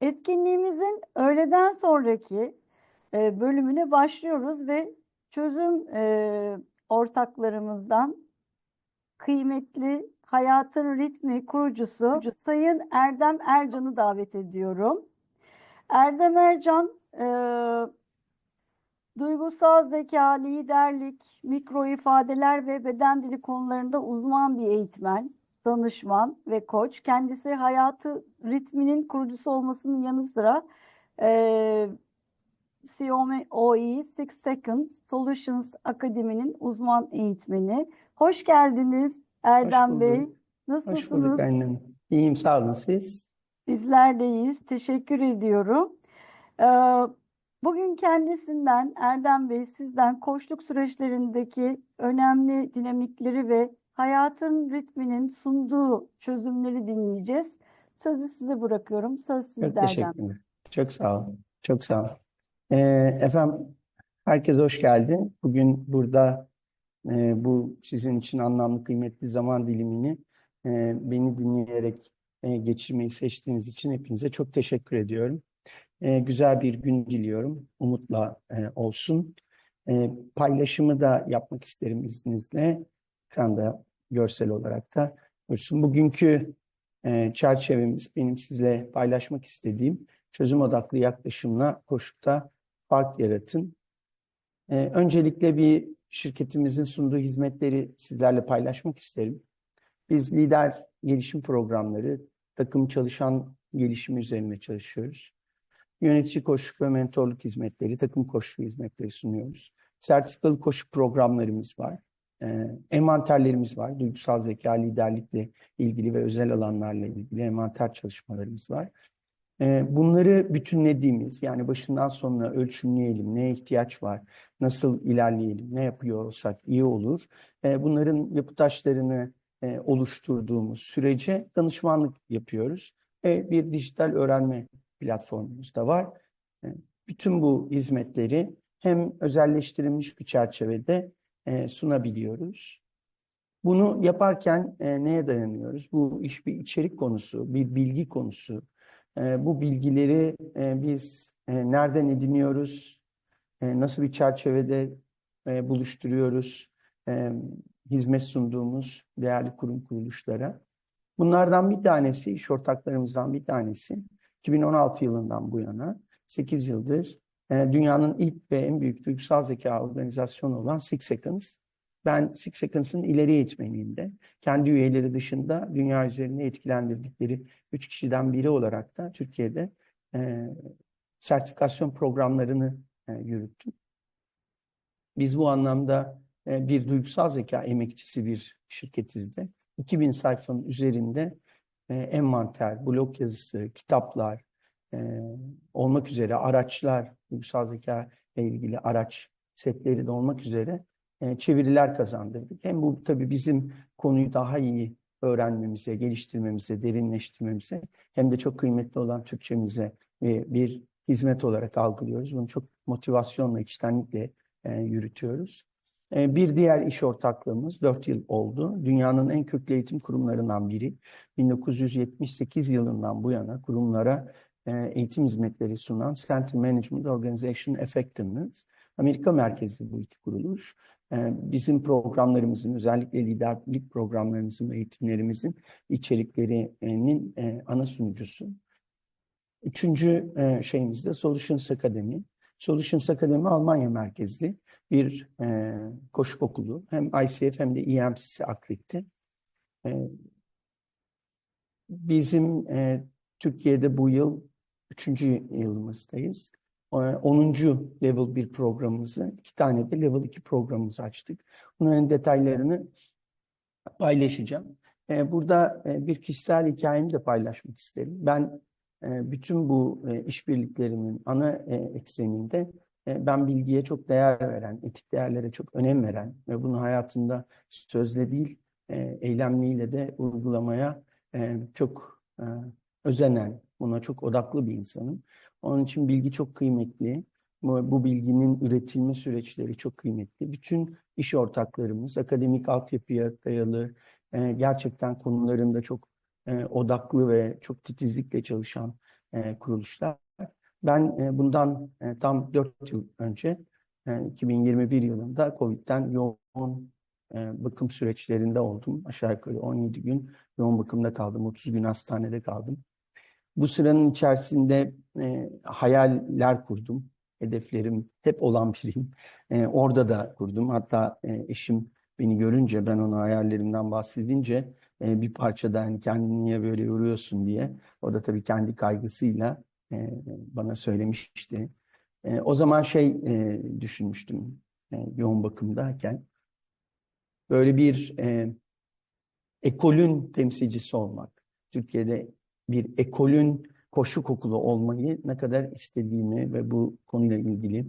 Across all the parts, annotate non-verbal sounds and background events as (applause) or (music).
Etkinliğimizin öğleden sonraki e, bölümüne başlıyoruz ve çözüm e, ortaklarımızdan kıymetli Hayatın Ritmi kurucusu Sayın Erdem Ercan'ı davet ediyorum. Erdem Ercan e, duygusal zeka, liderlik, mikro ifadeler ve beden dili konularında uzman bir eğitmen, danışman ve koç. Kendisi hayatı ritminin kurucusu olmasının yanı sıra e, COE Six Seconds Solutions Akademi'nin uzman eğitmeni. Hoş geldiniz Erdem Hoş Bey. bulduk. Hoş Nasılsınız? bulduk annem. İyiyim sağ olun siz. Bizler de iyiyiz. Teşekkür ediyorum. Ee, Bugün kendisinden Erdem Bey sizden koçluk süreçlerindeki önemli dinamikleri ve hayatın ritminin sunduğu çözümleri dinleyeceğiz. Sözü size bırakıyorum. Söz Çok sizde Erdem. teşekkürler. Çok sağ olun. Çok sağ olun. Ee, efendim herkes hoş geldi. Bugün burada e, bu sizin için anlamlı kıymetli zaman dilimini e, beni dinleyerek e, geçirmeyi seçtiğiniz için hepinize çok teşekkür ediyorum. E, güzel bir gün diliyorum. Umutla e, olsun. E, paylaşımı da yapmak isterim izninizle. Ekranda görsel olarak da dursun. Bugünkü e, çerçevemiz benim sizle paylaşmak istediğim çözüm odaklı yaklaşımla koşukta fark yaratın. E, öncelikle bir şirketimizin sunduğu hizmetleri sizlerle paylaşmak isterim. Biz lider gelişim programları, takım çalışan gelişimi üzerine çalışıyoruz. Yönetici koşuk ve mentorluk hizmetleri, takım koşu hizmetleri sunuyoruz. Sertifikalı koşu programlarımız var. E, envanterlerimiz var. Duygusal zeka, liderlikle ilgili ve özel alanlarla ilgili envanter çalışmalarımız var. E, bunları bütünlediğimiz, yani başından sonuna ölçümleyelim, neye ihtiyaç var, nasıl ilerleyelim, ne yapıyor iyi olur. E, bunların yapı taşlarını e, oluşturduğumuz sürece danışmanlık yapıyoruz. Bir dijital öğrenme platformumuz da var. Bütün bu hizmetleri hem özelleştirilmiş bir çerçevede e, sunabiliyoruz. Bunu yaparken e, neye dayanıyoruz? Bu iş bir içerik konusu, bir bilgi konusu. E, bu bilgileri e, biz e, nereden ediniyoruz? E, nasıl bir çerçevede e, buluşturuyoruz? E, hizmet sunduğumuz değerli kurum kuruluşlara. Bunlardan bir tanesi, iş ortaklarımızdan bir tanesi 2016 yılından bu yana 8 yıldır dünyanın ilk ve en büyük duygusal zeka organizasyonu olan Six Seconds. Ben Six Seconds'ın ileri eğitmeniyim de. Kendi üyeleri dışında dünya üzerinde etkilendirdikleri 3 kişiden biri olarak da Türkiye'de e, sertifikasyon programlarını e, yürüttüm. Biz bu anlamda e, bir duygusal zeka emekçisi bir şirketiz de. 2000 sayfanın üzerinde e, envanter, blog yazısı, kitaplar e, olmak üzere araçlar, duygusal zeka ile ilgili araç setleri de olmak üzere e, çeviriler kazandırdık. Hem bu tabii bizim konuyu daha iyi öğrenmemize, geliştirmemize, derinleştirmemize hem de çok kıymetli olan Türkçemize e, bir hizmet olarak algılıyoruz. Bunu çok motivasyonla, içtenlikle e, yürütüyoruz. E, bir diğer iş ortaklığımız 4 yıl oldu. Dünyanın en köklü eğitim kurumlarından biri. 1978 yılından bu yana kurumlara e, eğitim hizmetleri sunan Center Management Organization Effectiveness. Amerika merkezli bu iki kuruluş. E, bizim programlarımızın, özellikle liderlik programlarımızın eğitimlerimizin içeriklerinin ana sunucusu. Üçüncü şeyimiz de Solutions Academy. Solutions Academy Almanya merkezli bir e, koşu okulu. Hem ICF hem de EMCC Akredite. E, bizim e, Türkiye'de bu yıl üçüncü yılımızdayız. E, 10. level bir programımızı, iki tane de level 2 programımızı açtık. Bunların detaylarını paylaşacağım. E, burada e, bir kişisel hikayemi de paylaşmak isterim. Ben e, bütün bu e, işbirliklerinin ana ekseninde ben bilgiye çok değer veren, etik değerlere çok önem veren ve bunu hayatında sözle değil, eylemliyle de uygulamaya çok özenen, buna çok odaklı bir insanım. Onun için bilgi çok kıymetli. Bu, bu bilginin üretilme süreçleri çok kıymetli. Bütün iş ortaklarımız akademik altyapıya dayalı, gerçekten konularında çok odaklı ve çok titizlikle çalışan e, kuruluşlar. Ben e, bundan e, tam 4 yıl önce e, 2021 yılında Covid'den yoğun e, bakım süreçlerinde oldum. Aşağı yukarı 17 gün yoğun bakımda kaldım. 30 gün hastanede kaldım. Bu sıranın içerisinde e, hayaller kurdum. Hedeflerim hep olan biriyim. E, orada da kurdum. Hatta e, eşim beni görünce ben ona hayallerimden bahsedince e, bir parça da hani kendini niye böyle yoruyorsun diye. O da tabii kendi kaygısıyla e, bana söylemişti. E, o zaman şey e, düşünmüştüm e, yoğun bakımdayken. Böyle bir e, ekolün temsilcisi olmak. Türkiye'de bir ekolün koşu kokulu olmayı ne kadar istediğimi ve bu konuyla ilgili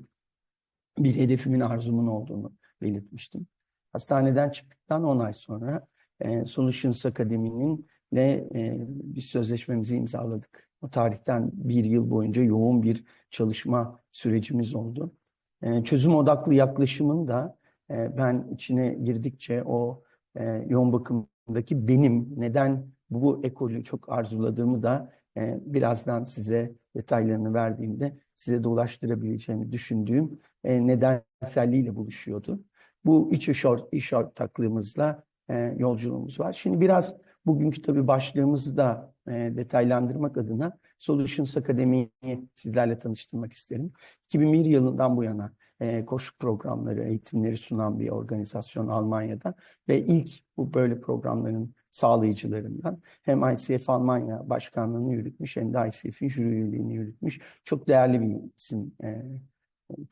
bir hedefimin arzumun olduğunu belirtmiştim. Hastaneden çıktıktan 10 ay sonra e, Solutions Akademi'nin ne e, bir sözleşmemizi imzaladık. O tarihten bir yıl boyunca yoğun bir çalışma sürecimiz oldu. E, çözüm odaklı yaklaşımın da e, ben içine girdikçe o e, yoğun bakımdaki benim neden bu ekolü çok arzuladığımı da e, birazdan size detaylarını verdiğimde size de ulaştırabileceğimi düşündüğüm e, nedenselliğiyle buluşuyordu. Bu iç iş, or iş ortaklığımızla e, yolculuğumuz var. Şimdi biraz bugünkü tabii başlığımızı da e, detaylandırmak adına Solutions Akademi'yi sizlerle tanıştırmak isterim. 2001 yılından bu yana e, koşu programları, eğitimleri sunan bir organizasyon Almanya'da ve ilk bu böyle programların sağlayıcılarından hem ICF Almanya başkanlığını yürütmüş hem de ICF'in jüri yürütmüş. Çok değerli bir isim e,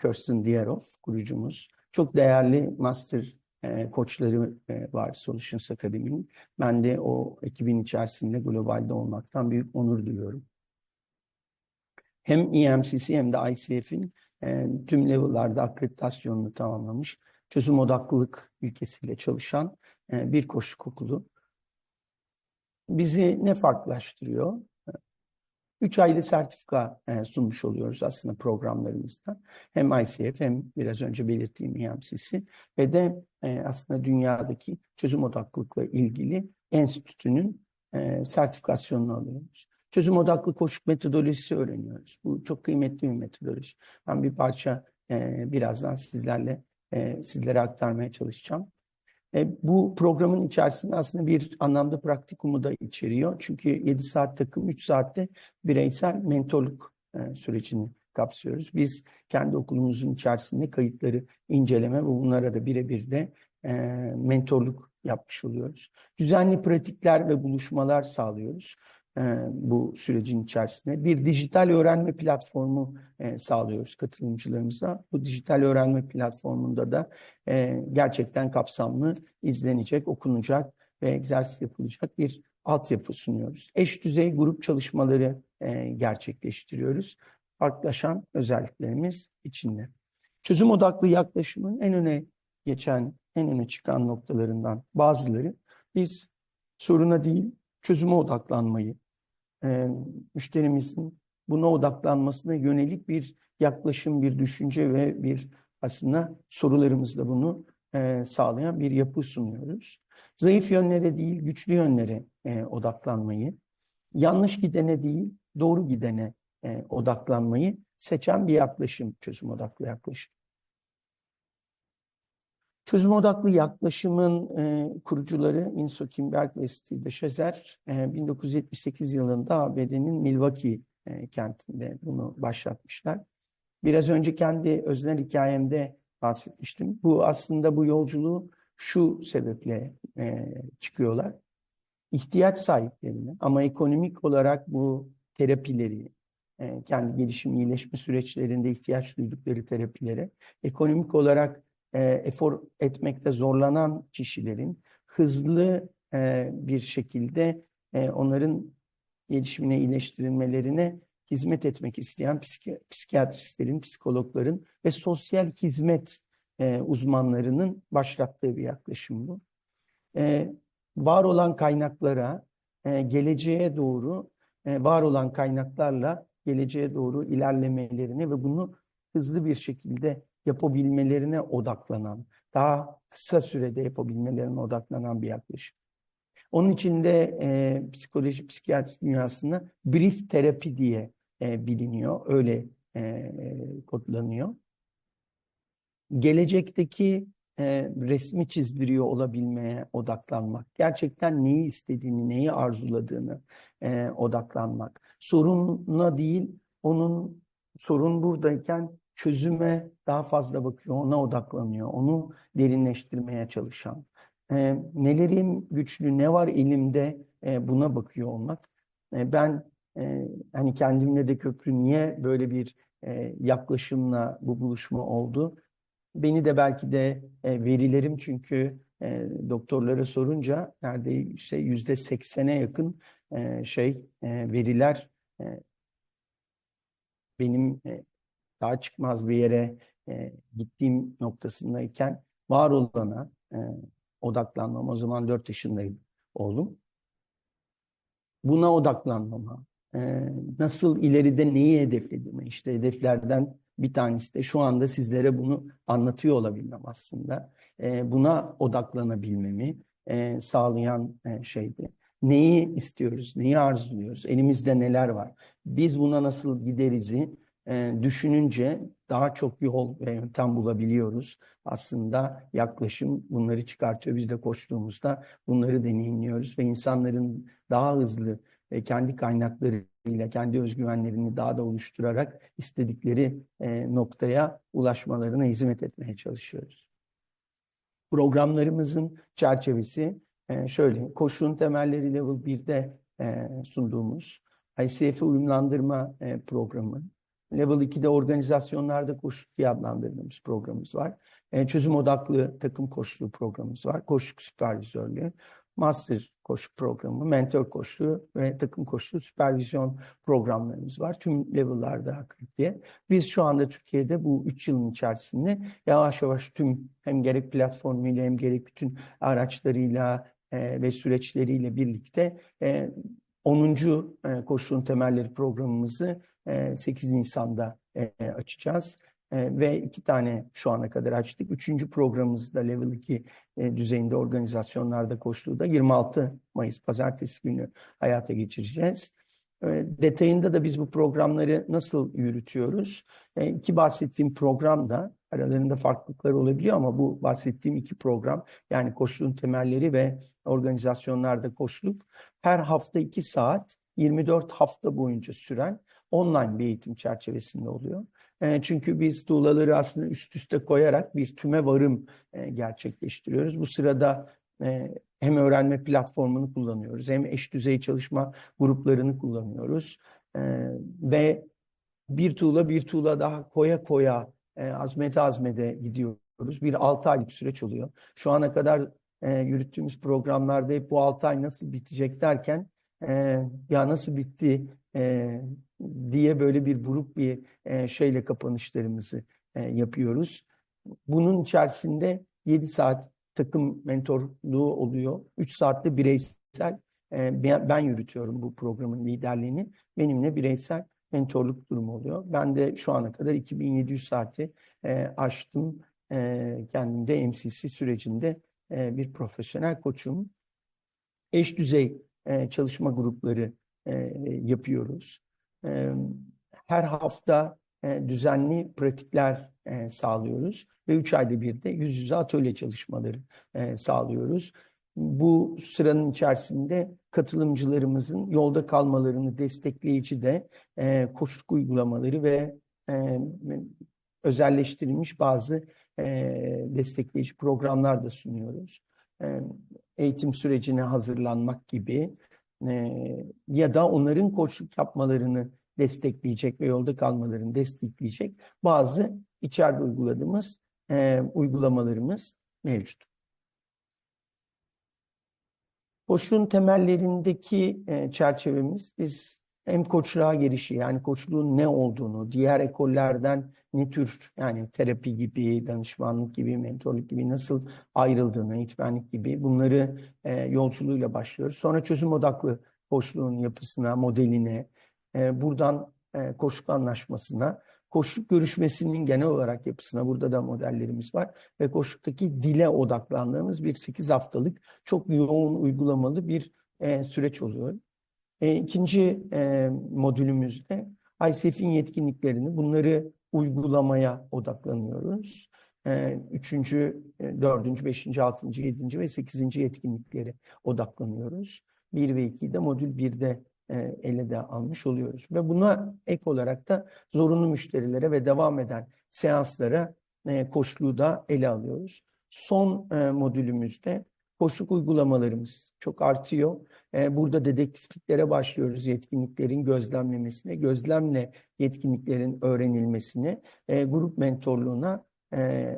Kirsten Dierhoff kurucumuz. Çok değerli master e, koçları e, var Solutions Akademi'nin. Ben de o ekibin içerisinde globalde olmaktan büyük onur duyuyorum. Hem EMCC hem de ICF'in e, tüm level'larda akreditasyonunu tamamlamış, çözüm odaklılık ülkesiyle çalışan e, bir koşu okulu. Bizi ne farklılaştırıyor? Üç aylı sertifika e, sunmuş oluyoruz aslında programlarımızda. Hem ICF hem biraz önce belirttiğim EMCC ve de e, aslında dünyadaki çözüm odaklılıkla ilgili enstitünün e, sertifikasyonunu alıyoruz. Çözüm odaklı koşu metodolojisi öğreniyoruz. Bu çok kıymetli bir metodoloji. Ben bir parça birazdan sizlerle sizlere aktarmaya çalışacağım. E, bu programın içerisinde aslında bir anlamda praktikumu da içeriyor. Çünkü 7 saat takım, 3 saatte bireysel mentorluk e, sürecini kapsıyoruz. Biz kendi okulumuzun içerisinde kayıtları inceleme ve bunlara da birebir de e, mentorluk yapmış oluyoruz. Düzenli pratikler ve buluşmalar sağlıyoruz bu sürecin içerisinde. Bir dijital öğrenme platformu e, sağlıyoruz katılımcılarımıza. Bu dijital öğrenme platformunda da e, gerçekten kapsamlı izlenecek, okunacak ve egzersiz yapılacak bir altyapı sunuyoruz. Eş düzey grup çalışmaları e, gerçekleştiriyoruz. Farklılaşan özelliklerimiz içinde. Çözüm odaklı yaklaşımın en öne geçen, en öne çıkan noktalarından bazıları biz soruna değil çözüme odaklanmayı, e, müşterimizin buna odaklanmasına yönelik bir yaklaşım, bir düşünce ve bir aslında sorularımızla bunu e, sağlayan bir yapı sunuyoruz. Zayıf yönlere değil, güçlü yönlere e, odaklanmayı, yanlış gidene değil, doğru gidene e, odaklanmayı seçen bir yaklaşım, çözüm odaklı yaklaşım. Çözüm odaklı yaklaşımın e, kurucuları Inso Kimberg ve Steve Shazer e, 1978 yılında ABD'nin Milwaukee e, kentinde bunu başlatmışlar. Biraz önce kendi öznel hikayemde bahsetmiştim. Bu aslında bu yolculuğu şu sebeple e, çıkıyorlar. İhtiyaç sahiplerine ama ekonomik olarak bu terapileri, e, kendi gelişim iyileşme süreçlerinde ihtiyaç duydukları terapilere ekonomik olarak e, efor etmekte zorlanan kişilerin hızlı e, bir şekilde e, onların gelişimine, iyileştirilmelerine hizmet etmek isteyen psiki, psikiyatristlerin, psikologların ve sosyal hizmet e, uzmanlarının başlattığı bir yaklaşım bu. E, var olan kaynaklara, e, geleceğe doğru, e, var olan kaynaklarla geleceğe doğru ilerlemelerini ve bunu hızlı bir şekilde yapabilmelerine odaklanan, daha kısa sürede yapabilmelerine odaklanan bir yaklaşım. Onun için de e, psikoloji, psikiyatri dünyasında brief terapi diye e, biliniyor. Öyle e, kodlanıyor. Gelecekteki e, resmi çizdiriyor olabilmeye odaklanmak. Gerçekten neyi istediğini, neyi arzuladığını e, odaklanmak. Soruna değil, onun sorun buradayken çözüme daha fazla bakıyor, ona odaklanıyor, onu derinleştirmeye çalışan. E, nelerim güçlü, ne var elimde e, buna bakıyor olmak. E, ben e, hani kendimle de köprü niye böyle bir e, yaklaşımla bu buluşma oldu? Beni de belki de e, verilerim çünkü e, doktorlara sorunca neredeyse yüzde seksene yakın e, şey e, veriler e, benim e, daha çıkmaz bir yere e, gittiğim noktasındayken var olana e, odaklanmam. O zaman 4 yaşındayım oğlum. Buna odaklanmama. E, nasıl ileride neyi hedeflediğime. işte hedeflerden bir tanesi de şu anda sizlere bunu anlatıyor olabilmem aslında. E, buna odaklanabilmemi e, sağlayan e, şeydi. Neyi istiyoruz, neyi arzuluyoruz, elimizde neler var, biz buna nasıl giderizi e, düşününce daha çok yol ve yöntem bulabiliyoruz. Aslında yaklaşım bunları çıkartıyor. Biz de koştuğumuzda bunları deneyimliyoruz ve insanların daha hızlı kendi kaynaklarıyla, kendi özgüvenlerini daha da oluşturarak istedikleri e, noktaya ulaşmalarına hizmet etmeye çalışıyoruz. Programlarımızın çerçevesi e, şöyle, koşunun temelleri level 1'de e, sunduğumuz ICF uyumlandırma programı, Level 2'de organizasyonlarda koşu diye adlandırdığımız programımız var. E, çözüm odaklı takım koşulu programımız var. Koşu süpervizörlüğü, master koşu programı, mentor koşu ve takım koşu süpervizyon programlarımız var. Tüm level'larda aktif diye. Biz şu anda Türkiye'de bu 3 yılın içerisinde yavaş yavaş tüm hem gerek platformuyla hem gerek bütün araçlarıyla e, ve süreçleriyle birlikte e, 10. E, koşunun temelleri programımızı 8 Nisan'da e, açacağız. E, ve iki tane şu ana kadar açtık. Üçüncü programımızda Level 2 e, düzeyinde organizasyonlarda koştuğu da 26 Mayıs Pazartesi günü hayata geçireceğiz. Detayında da biz bu programları nasıl yürütüyoruz? İki bahsettiğim program da aralarında farklılıklar olabiliyor ama bu bahsettiğim iki program yani koşulun temelleri ve organizasyonlarda koşuluk her hafta iki saat 24 hafta boyunca süren online bir eğitim çerçevesinde oluyor. E, çünkü biz tuğlaları aslında üst üste koyarak bir tüme varım e, gerçekleştiriyoruz. Bu sırada e, hem öğrenme platformunu kullanıyoruz hem eş düzey çalışma gruplarını kullanıyoruz. Ve bir tuğla bir tuğla daha koya koya azmete azmede gidiyoruz. Bir 6 aylık süreç oluyor. Şu ana kadar yürüttüğümüz programlarda hep bu 6 ay nasıl bitecek derken ya nasıl bitti diye böyle bir buruk bir e, şeyle kapanışlarımızı e, yapıyoruz. Bunun içerisinde 7 saat takım mentorluğu oluyor. 3 saatte bireysel e, ben yürütüyorum bu programın liderliğini. Benimle bireysel mentorluk durumu oluyor. Ben de şu ana kadar 2700 saati aştım. Kendimde MCC sürecinde bir profesyonel koçum. Eş düzey çalışma grupları yapıyoruz her hafta düzenli pratikler sağlıyoruz ve 3 ayda bir de yüz yüze atölye çalışmaları sağlıyoruz. Bu sıranın içerisinde katılımcılarımızın yolda kalmalarını destekleyici de koşuluk uygulamaları ve özelleştirilmiş bazı destekleyici programlar da sunuyoruz. Eğitim sürecine hazırlanmak gibi ya da onların koçluk yapmalarını destekleyecek ve yolda kalmalarını destekleyecek bazı içeride uyguladığımız e, uygulamalarımız mevcut. Koçluğun temellerindeki e, çerçevemiz biz hem koçluğa girişi yani koçluğun ne olduğunu, diğer ekollerden ne tür yani terapi gibi, danışmanlık gibi, mentorluk gibi nasıl ayrıldığını, eğitmenlik gibi bunları e, yolculuğuyla başlıyoruz. Sonra çözüm odaklı koçluğun yapısına, modeline, e, buradan e, koşuk anlaşmasına, koşuk görüşmesinin genel olarak yapısına burada da modellerimiz var ve koşuktaki dile odaklandığımız bir 8 haftalık çok yoğun uygulamalı bir e, süreç oluyor. E, ikinci e, modülümüzde ICF'in yetkinliklerini, bunları uygulamaya odaklanıyoruz. Ee, Üçüncü, e, dördüncü, beşinci, altıncı, yedinci ve sekizinci yetkinlikleri odaklanıyoruz. Bir ve ikiyi de modül birde e, ele de almış oluyoruz. Ve buna ek olarak da zorunlu müşterilere ve devam eden seanslara e, koçluğu da ele alıyoruz. Son e, modülümüzde koçluk uygulamalarımız çok artıyor. E, burada dedektifliklere başlıyoruz yetkinliklerin gözlemlemesine, gözlemle yetkinliklerin öğrenilmesine, e, grup mentorluğuna e,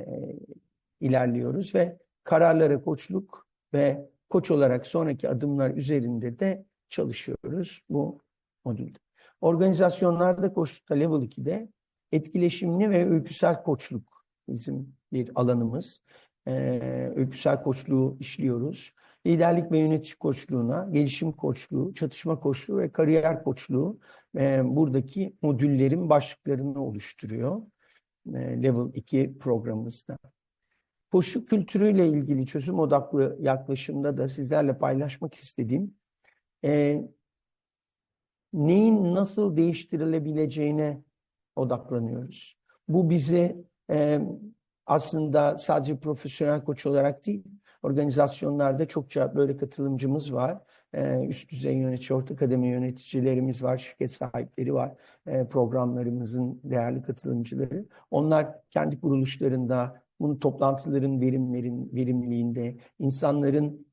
ilerliyoruz ve kararlara koçluk ve koç olarak sonraki adımlar üzerinde de çalışıyoruz bu modülde. Organizasyonlarda koçlukta level 2'de etkileşimli ve öyküsel koçluk bizim bir alanımız. Ee, öyküsel koçluğu işliyoruz. Liderlik ve yönetici koçluğuna, gelişim koçluğu, çatışma koçluğu ve kariyer koçluğu e, buradaki modüllerin başlıklarını oluşturuyor. E, Level 2 programımızda. Koşu kültürüyle ilgili çözüm odaklı yaklaşımda da sizlerle paylaşmak istediğim e, neyin nasıl değiştirilebileceğine odaklanıyoruz. Bu bizi e, aslında sadece profesyonel koç olarak değil, organizasyonlarda çokça böyle katılımcımız var. E, üst düzey yönetici, orta kademe yöneticilerimiz var, şirket sahipleri var, e, programlarımızın değerli katılımcıları. Onlar kendi kuruluşlarında, bunu toplantıların verimlerin verimliliğinde, insanların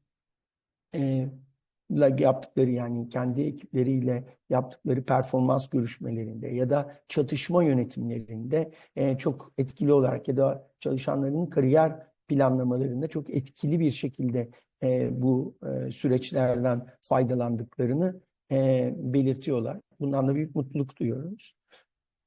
e, yaptıkları yani kendi ekipleriyle yaptıkları performans görüşmelerinde ya da çatışma yönetimlerinde e, çok etkili olarak ya da çalışanların kariyer planlamalarında çok etkili bir şekilde e, bu e, süreçlerden faydalandıklarını belirtiyorlar. Bundan da büyük mutluluk duyuyoruz.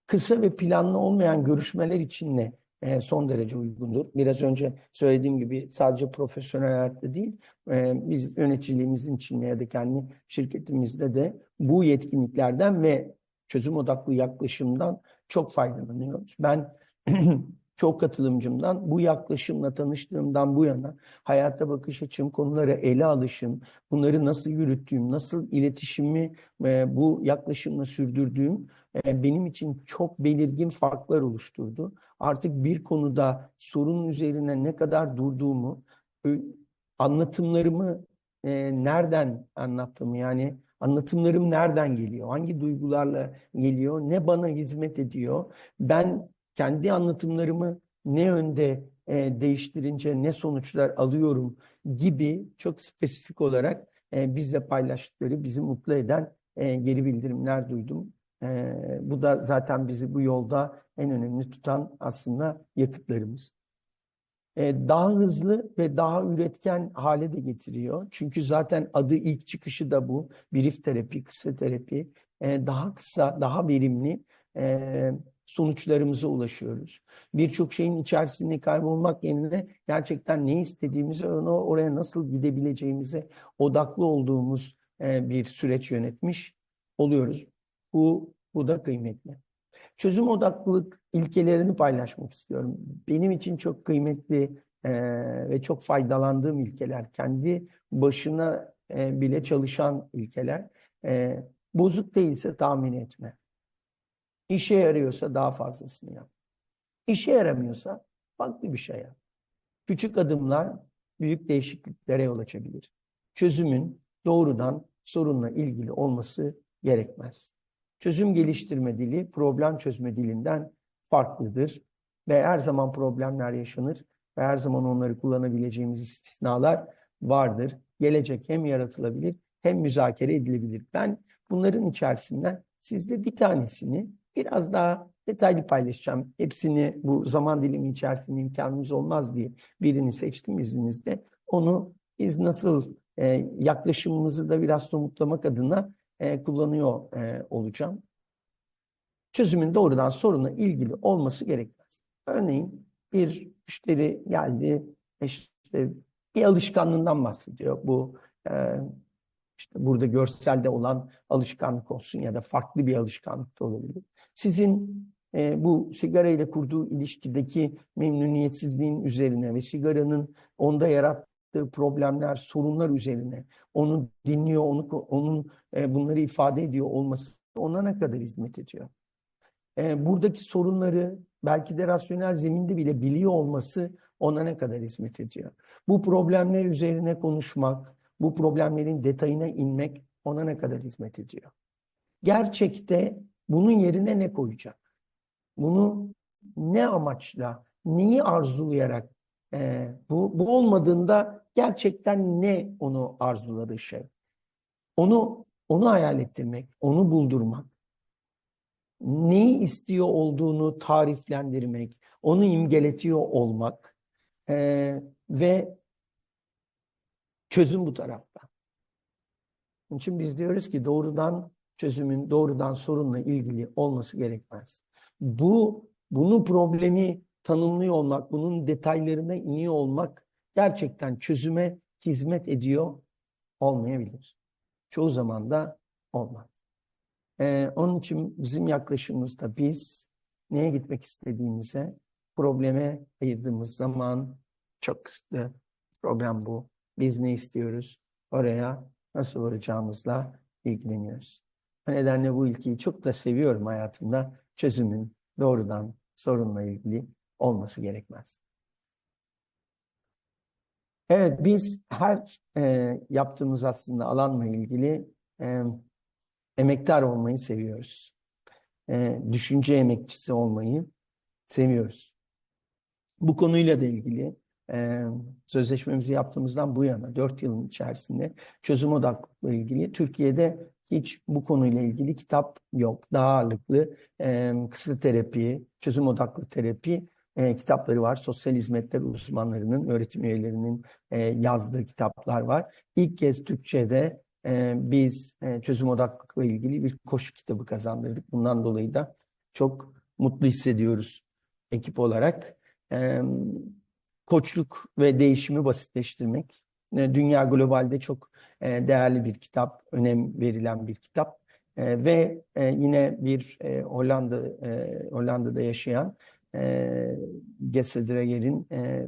Kısa ve planlı olmayan görüşmeler için ne? E, son derece uygundur. Biraz önce söylediğim gibi sadece profesyonel hayatta değil, e, biz yöneticiliğimizin içinde ya da kendi şirketimizde de bu yetkinliklerden ve çözüm odaklı yaklaşımdan çok faydalanıyoruz. Ben (clears throat) çok katılımcımdan bu yaklaşımla tanıştığımdan bu yana hayata bakış açım, konulara ele alışım, bunları nasıl yürüttüğüm, nasıl iletişimi e, bu yaklaşımla sürdürdüğüm e, benim için çok belirgin farklar oluşturdu. Artık bir konuda sorunun üzerine ne kadar durduğumu, anlatımlarımı e, nereden anlattım? Yani anlatımlarım nereden geliyor, hangi duygularla geliyor, ne bana hizmet ediyor, ben kendi anlatımlarımı ne yönde e, değiştirince ne sonuçlar alıyorum gibi çok spesifik olarak e, bizle paylaştıkları bizi mutlu eden e, geri bildirimler duydum. E, bu da zaten bizi bu yolda en önemli tutan aslında yakıtlarımız. E, daha hızlı ve daha üretken hale de getiriyor. Çünkü zaten adı ilk çıkışı da bu. Brief terapi, kısa terapi. E, daha kısa, daha verimli e, sonuçlarımıza ulaşıyoruz. Birçok şeyin içerisinde kaybolmak yerine gerçekten ne istediğimizi, onu oraya nasıl gidebileceğimize odaklı olduğumuz e, bir süreç yönetmiş oluyoruz. Bu, bu da kıymetli. Çözüm odaklılık ilkelerini paylaşmak istiyorum. Benim için çok kıymetli e, ve çok faydalandığım ilkeler. Kendi başına e, bile çalışan ilkeler. Bozuk değilse tahmin etme. İşe yarıyorsa daha fazlasını yap. İşe yaramıyorsa farklı bir şey yap. Küçük adımlar büyük değişikliklere yol açabilir. Çözümün doğrudan sorunla ilgili olması gerekmez. Çözüm geliştirme dili problem çözme dilinden farklıdır ve her zaman problemler yaşanır ve her zaman onları kullanabileceğimiz istisnalar vardır. Gelecek hem yaratılabilir hem müzakere edilebilir. Ben bunların içerisinden sizle bir tanesini biraz daha detaylı paylaşacağım. Hepsini bu zaman dilimi içerisinde imkanımız olmaz diye birini seçtim izninizle. Onu biz nasıl e, yaklaşımımızı da biraz somutlamak adına e, kullanıyor e, olacağım. Çözümün doğrudan sorunla ilgili olması gerekmez. Örneğin bir müşteri geldi, işte bir alışkanlığından bahsediyor. Bu e, işte burada görselde olan alışkanlık olsun ya da farklı bir alışkanlık da olabilir. Sizin e, bu sigara ile kurduğu ilişkideki memnuniyetsizliğin üzerine ve sigaranın onda yarattığı problemler, sorunlar üzerine onu dinliyor, onu onun e, bunları ifade ediyor olması ona ne kadar hizmet ediyor? e, buradaki sorunları belki de rasyonel zeminde bile biliyor olması ona ne kadar hizmet ediyor? Bu problemler üzerine konuşmak, bu problemlerin detayına inmek ona ne kadar hizmet ediyor? Gerçekte bunun yerine ne koyacak? Bunu ne amaçla, neyi arzulayarak e, bu, bu olmadığında gerçekten ne onu arzuladığı şey? Onu onu hayal ettirmek, onu buldurmak, neyi istiyor olduğunu tariflendirmek, onu imgeletiyor olmak e, ve çözüm bu tarafta. Onun için biz diyoruz ki doğrudan çözümün doğrudan sorunla ilgili olması gerekmez. Bu bunu problemi tanımlıyor olmak, bunun detaylarına iniyor olmak gerçekten çözüme hizmet ediyor olmayabilir. Çoğu zaman da olmaz. Ee, onun için bizim yaklaşımımızda biz neye gitmek istediğimize, probleme ayırdığımız zaman çok kısıtlı. Problem bu. Biz ne istiyoruz? Oraya nasıl varacağımızla ilgileniyoruz. O nedenle bu ilkeyi çok da seviyorum hayatımda. Çözümün doğrudan sorunla ilgili olması gerekmez. Evet, biz her e, yaptığımız aslında alanla ilgili e, emektar olmayı seviyoruz. E, düşünce emekçisi olmayı seviyoruz. Bu konuyla da ilgili sözleşmemizi yaptığımızdan bu yana 4 yılın içerisinde çözüm odaklı ilgili Türkiye'de hiç bu konuyla ilgili kitap yok. Daha ağırlıklı e, terapi, çözüm odaklı terapi kitapları var. Sosyal hizmetler uzmanlarının, öğretim üyelerinin yazdığı kitaplar var. İlk kez Türkçe'de biz çözüm odaklıkla ilgili bir koşu kitabı kazandırdık. Bundan dolayı da çok mutlu hissediyoruz ekip olarak. E, koçluk ve değişimi basitleştirmek. E, Dünya globalde çok e, değerli bir kitap, önem verilen bir kitap. E, ve yine bir Hollanda Hollanda'da yaşayan e, Gesse Dreger'in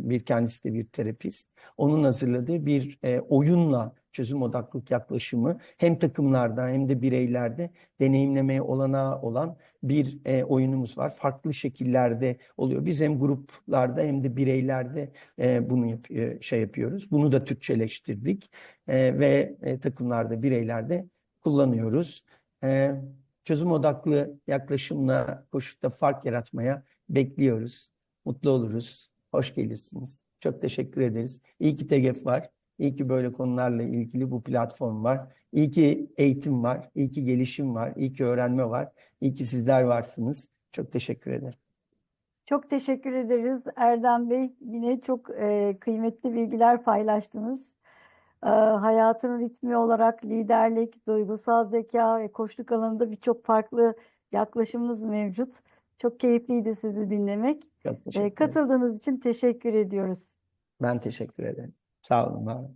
bir kendisi de bir terapist. Onun hazırladığı bir oyunla çözüm odaklı yaklaşımı hem takımlarda hem de bireylerde deneyimlemeye olanağı olan bir e, oyunumuz var. Farklı şekillerde oluyor. Biz hem gruplarda hem de bireylerde e, bunu yap e, şey yapıyoruz. Bunu da Türkçeleştirdik e, ve e, takımlarda, bireylerde kullanıyoruz. E, çözüm odaklı yaklaşımla koşutta fark yaratmaya bekliyoruz. Mutlu oluruz. Hoş gelirsiniz. Çok teşekkür ederiz. İyi ki TGF var. İyi ki böyle konularla ilgili bu platform var. İyi ki eğitim var. İyi ki gelişim var. İyi ki öğrenme var. İyi ki sizler varsınız. Çok teşekkür ederim. Çok teşekkür ederiz Erdem Bey. Yine çok e, kıymetli bilgiler paylaştınız. E, hayatın ritmi olarak liderlik, duygusal zeka ve koçluk alanında birçok farklı yaklaşımınız mevcut. Çok keyifliydi sizi dinlemek. Çok E, katıldığınız için teşekkür ediyoruz. Ben teşekkür ederim. 咋了嘛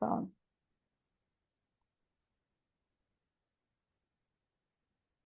咋